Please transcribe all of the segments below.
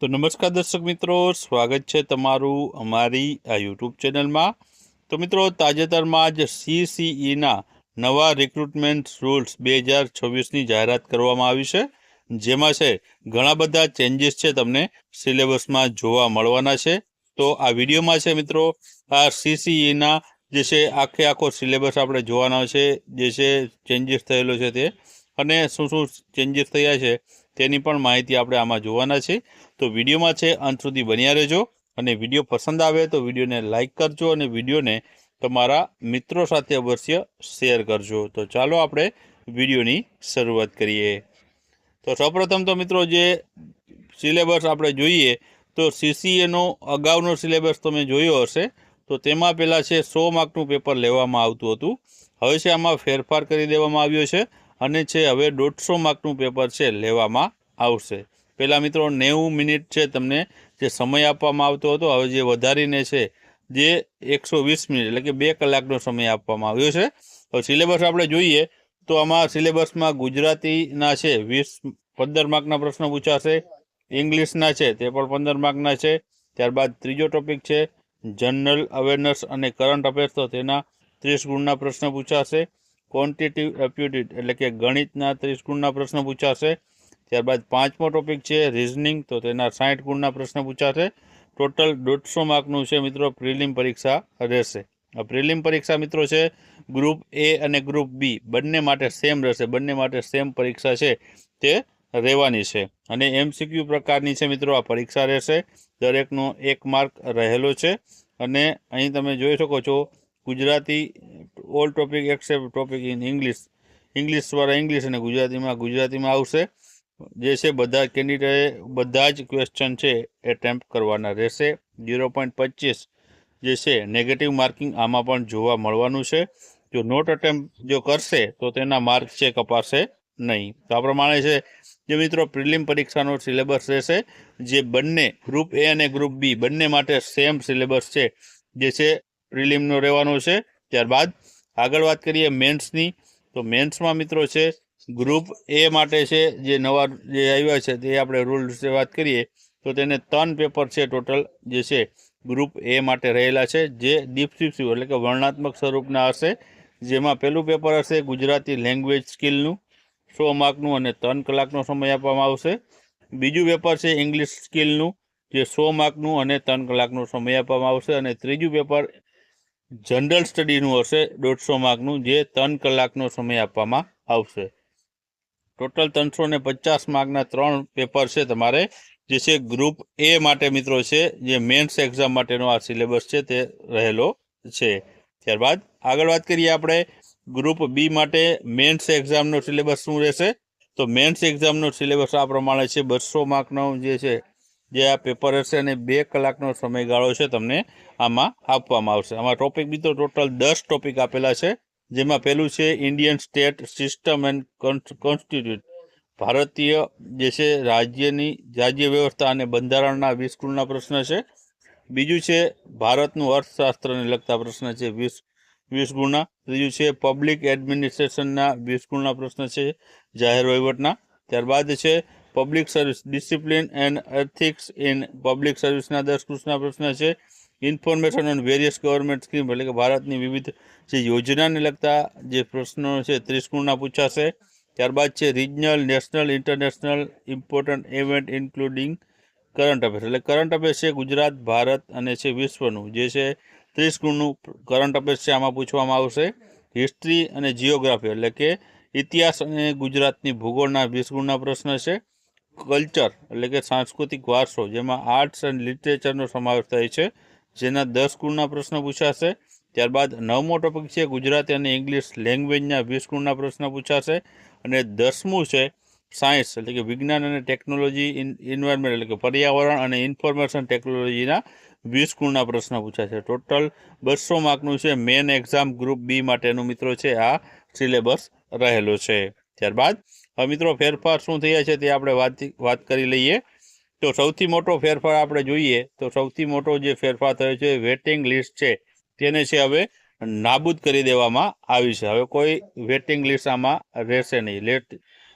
તો નમસ્કાર દર્શક મિત્રો, સ્વાગત છે તમારું અમારી આ યુટ્યુબ ચેનલમાં. તો મિત્રો, તાજેતરમાં જ સીસીઈના નવા રિક્રુટમેન્ટ રૂલ્સ બે હજાર છવ્વીસની જાહેરાત કરવામાં આવી છે. જેમાં છે, ઘણા બધા ચેન્જીસ છે તમને સિલેબસમાં જોવા મળવાના છે. તો આ વિડીયોમાં છે મિત્રો, આ સીસીઈના જે છે, આખે આખો સિલેબસ આપણે જોવાનો છે, જે છે ચેન્જીસ થયેલો છે તે. અને શું શું ચેન્જીસ થયા છે તેની પણ માહિતી આપણે આમાં જોવાના છે. તો વિડીયોમાં છે, અંત સુધી બન્યા રહેજો અને વીડિયો પસંદ આવે તો વિડીયોને લાઇક કરજો અને વિડીયોને તમારા મિત્રો સાથે અવશ્ય શેર કરજો. તો ચાલો આપણે વિડીયોની શરૂઆત કરીએ. તો સૌપ્રથમ તો મિત્રો જે સિલેબસ આપણે જોઈએ તો સીસીએનો અગાઉનો સિલેબસ તમે જોયો હશે તો તેમાં પહેલાં છે સો માર્કનું પેપર લેવામાં આવતું હતું. હવે છે આમાં ફેરફાર કરી દેવામાં આવ્યો છે. અને છે, હવે દોઢસો માર્કનું પેપર છે, લેવામાં આવશે. પહેલાં મિત્રો, નેવું મિનિટ છે તમને જે સમય આપવામાં આવતો હતો, હવે જે વધારીને છે, જે એકસો વીસ મિનિટ, એટલે કે બે કલાકનો સમય આપવામાં આવ્યો છે. તો સિલેબસ આપણે જોઈએ, તો આમાં સિલેબસમાં ગુજરાતીના છે, વીસ, પંદર માર્કના પ્રશ્નો પૂછાશે. ઇંગ્લિશના છે, તે પણ પંદર માર્કના છે. ત્યારબાદ ત્રીજો ટોપિક છે, જનરલ અવેરનેસ અને કરંટ અફેર્સ, તો તેના ત્રીસ ગુણના પ્રશ્ન પૂછાશે. ક્વોન્ટિટિવ એપ્યુટિટ એટલે કે ગણિતના ત્રીસ ગુણના પ્રશ્ન પૂછાશે. ત્યારબાદ પાંચમો ટોપિક છે રિઝનિંગ તો તેના સાઠ ગુણના પ્રશ્ન પૂછાશે. ટોટલ દોઢસો માર્કનું છે મિત્રો પ્રિલિમ પરીક્ષા રહેશે. આ પ્રિલિમ પરીક્ષા મિત્રો છે ગ્રુપ એ અને ગ્રુપ બી બંને માટે સેમ રહેશે, બંને માટે સેમ પરીક્ષા છે તે રહેવાની છે. અને એમસીક્યુ પ્રકારની છે મિત્રો આ પરીક્ષા રહેશે. દરેકનો એક માર્ક રહેલો છે. અને અહીં તમે જોઈ શકો છો Gujarati all topic except topic in English ઇંગ્લિશવાળા English અને ગુજરાતીમાં ગુજરાતીમાં આવશે. જે છે બધા કેન્ડિડેટે બધા જ ક્વેશ્ચન છે એટેમ્પ કરવાના રહેશે. ઝીરો પોઈન્ટ પચીસ જે છે નેગેટિવ માર્કિંગ આમાં પણ જોવા મળવાનું છે. જો નોટ અટેમ્પ જો કરશે તો તેના માર્ક છે કપાશે નહીં. તો આ પ્રમાણે છે જે મિત્રો પ્રિલિમ પરીક્ષાનો સિલેબસ રહેશે, જે બંને ગ્રુપ એ અને ગ્રુપ બી બંને માટે સેમ સિલેબસ છે. જે છે પ્રિલિમનો રહેવાનો છે. ત્યારબાદ આગળ વાત કરીએ મેન્સની, તો મેન્સમાં મિત્રો છે ગ્રુપ એ માટે છે, જે નવા જે આવ્યા છે, તે આપણે રૂલ વિશે વાત કરીએ, તો તેને ત્રણ પેપર છે ટોટલ જે છે ગ્રુપ એ માટે રહેલા છે, જે ડિસ્ક્રિપ્ટિવ એટલે કે વર્ણનાત્મક સ્વરૂપના હશે, જેમાં પહેલું પેપર હશે ગુજરાતી લેંગ્વેજ સ્કિલનું સો માર્કનું અને ત્રણ કલાકનો સમય આપવામાં આવશે. બીજું પેપર છે ઇંગ્લિશ સ્કિલનું જે સો માર્કનું અને ત્રણ કલાકનો સમય આપવામાં આવશે. અને ત્રીજું પેપર જનરલ સ્ટડીનું હશે દોઢસો માર્કનું, જે ત્રણ કલાકનો સમય આપવામાં આવશે. ટોટલ ત્રણસો ને પચાસ માર્કના ત્રણ પેપર છે તમારે, જે છે ગ્રુપ એ માટે મિત્રો છે, જે મેન્સ એક્ઝામ માટેનો આ સિલેબસ છે તે રહેલો છે. ત્યારબાદ આગળ વાત કરીએ આપણે ગ્રુપ બી માટે મેન્સ એક્ઝામનો સિલેબસ શું રહેશે? તો મેન્સ એક્ઝામનો સિલેબસ આ પ્રમાણે છે, બસો માર્કનો જે છે જે આ પેપર હશે અને બે કલાકનો સમયગાળો છે તમને આમાં આપવામાં આવશે. આમાં ટોપિક બી તો ટોટલ દસ ટોપિક આપેલા છે, જેમાં પહેલું છે Indian state system and constitute ભારતીય જે છે રાજ્યની રાજ્ય વ્યવસ્થા અને બંધારણના વીસ પ્રશ્ન છે. બીજું છે ભારતનું અર્થશાસ્ત્રને લગતા પ્રશ્ન છે વીસ વીસ ગુણના ત્રીજું છે પબ્લિક એડમિનિસ્ટ્રેશનના વીસ પ્રશ્ન છે જાહેર વહીવટના. ત્યારબાદ છે public service discipline and ethics in public સર્વિસના દસ કૃષ્ણ પ્રશ્ન છે. Information on various government scheme એટલે કે ભારતની વિવિધ જે યોજનાને લગતા જે પ્રશ્નો છે, ત્રીસ ગુણના પૂછાશે. ત્યારબાદ છે regional national international important event including current affairs એટલે કરંટ અફેર્સ છે ગુજરાત, ભારત અને છે વિશ્વનું. જે છે ત્રીસ ગુણનું કરંટ અફેર્સ છે આમાં પૂછવામાં આવશે. હિસ્ટ્રી અને જિયોગ્રાફી એટલે કે ઇતિહાસ અને ગુજરાતની ભૂગોળના વીસ ગુણના પ્રશ્ન છે. કલ્ચર એટલે કે સાંસ્કૃતિક વારસો, જેમાં આર્ટ્સ એન્ડ લિટરેચરનો સમાવેશ થાય છે, જેના દસ ગુણના પ્રશ્ન પૂછાશે. ત્યારબાદ નવમો ટોપિક છે ગુજરાતી અને ઇંગ્લિશ લેંગ્વેજના વીસ ગુણના પ્રશ્ન પૂછાશે. અને દસમું છે સાયન્સ એટલે કે વિજ્ઞાન અને ટેકનોલોજી ઇન, ઇન્વાયરમેન્ટ એટલે કે પર્યાવરણ અને ઇન્ફોર્મેશન ટેકનોલોજીના વીસ ગુણના પ્રશ્ન પૂછાશે. ટોટલ બસો માર્કનું છે મેન એક્ઝામ ગ્રુપ બી માટેનું મિત્રો છે આ સિલેબસ રહેલો છે. ત્યારબાદ મિત્રો, ફેરફાર શું થયા છે તે આપણે વાત વાત કરી લઈએ. તો સૌથી મોટો ફેરફાર આપણે જોઈએ તો સૌથી મોટો જે ફેરફાર થયો છે વેટિંગ લિસ્ટ છે તેને છે હવે નાબૂદ કરી દેવામાં આવી છે. હવે કોઈ વેટિંગ લિસ્ટ આમાં રહેશે નહીં. લેટ,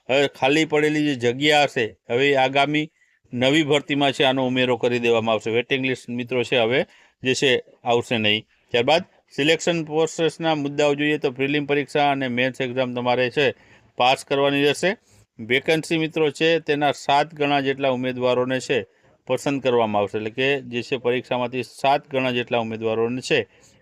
હવે ખાલી પડેલી જે જગ્યા હશે, હવે આગામી નવી ભરતીમાં છે આનો ઉમેરો કરી દેવામાં આવશે. વેટિંગ લિસ્ટ મિત્રો છે હવે જે છે આવશે નહીં. ત્યારબાદ સિલેક્શન પ્રોસેસના મુદ્દાઓ જોઈએ તો પ્રિલિમ પરીક્ષા અને મેન્સ એક્ઝામ તમારે છે. પાસ કરવાની રહેશે. વેકન્સી મિત્રો છે તેના સાત ગણા જેટલા ઉમેદવારોને છે પસંદ કરવામાં આવશે. એટલે કે જે છે પરીક્ષામાંથી સાત ગણા જેટલા ઉમેદવારોને છે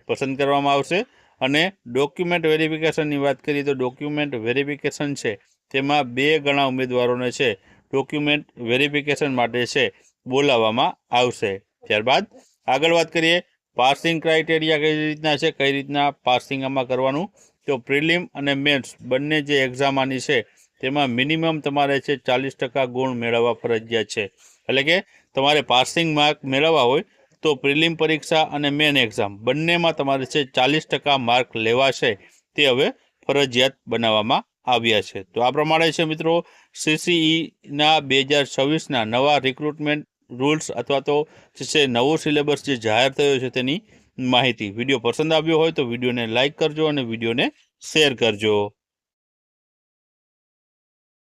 પસંદ કરવામાં આવશે. અને ડોક્યુમેન્ટ વેરિફિકેશનની વાત કરીએ તો ડોક્યુમેન્ટ વેરિફિકેશન છે તેમાં બે ગણા ઉમેદવારોને છે ડોક્યુમેન્ટ વેરિફિકેશન માટે છે બોલાવવામાં આવશે. ત્યારબાદ આગળ વાત કરીએ પાસિંગ ક્રાઇટેરિયા કઈ રીતના છે, કઈ રીતના પાસિંગ આમાં કરવાનું? તો પ્રિલિમ અને મેન્સ બંને જે એક્ઝામ આની છે, તેમાં મિનિમમ તમારે છે ચાલીસ ટકા ગુણ મેળવવા ફરજિયાત છે. એટલે કે તમારે પાસિંગ માર્ક મેળવવા હોય, તો પ્રિલિમ પરીક્ષા અને મેન એક્ઝામ બંનેમાં તમારે છે ચાલીસ ટકા માર્ક લેવાશે, તે હવે ફરજિયાત બનાવવામાં આવ્યા છે. તો આ પ્રમાણે છે મિત્રો સીસીઈના બે હજાર છવ્વીસના નવા રિક્રુટમેન્ટ રૂલ્સ અથવા તો છે નવો સિલેબસ જે જાહેર થયો છે તેની માહિતી વીડિયો પસંદ આવ્યો હોય તો વિડીયોને લાઇક કરજો અને વિડીયોને શેર કરજો.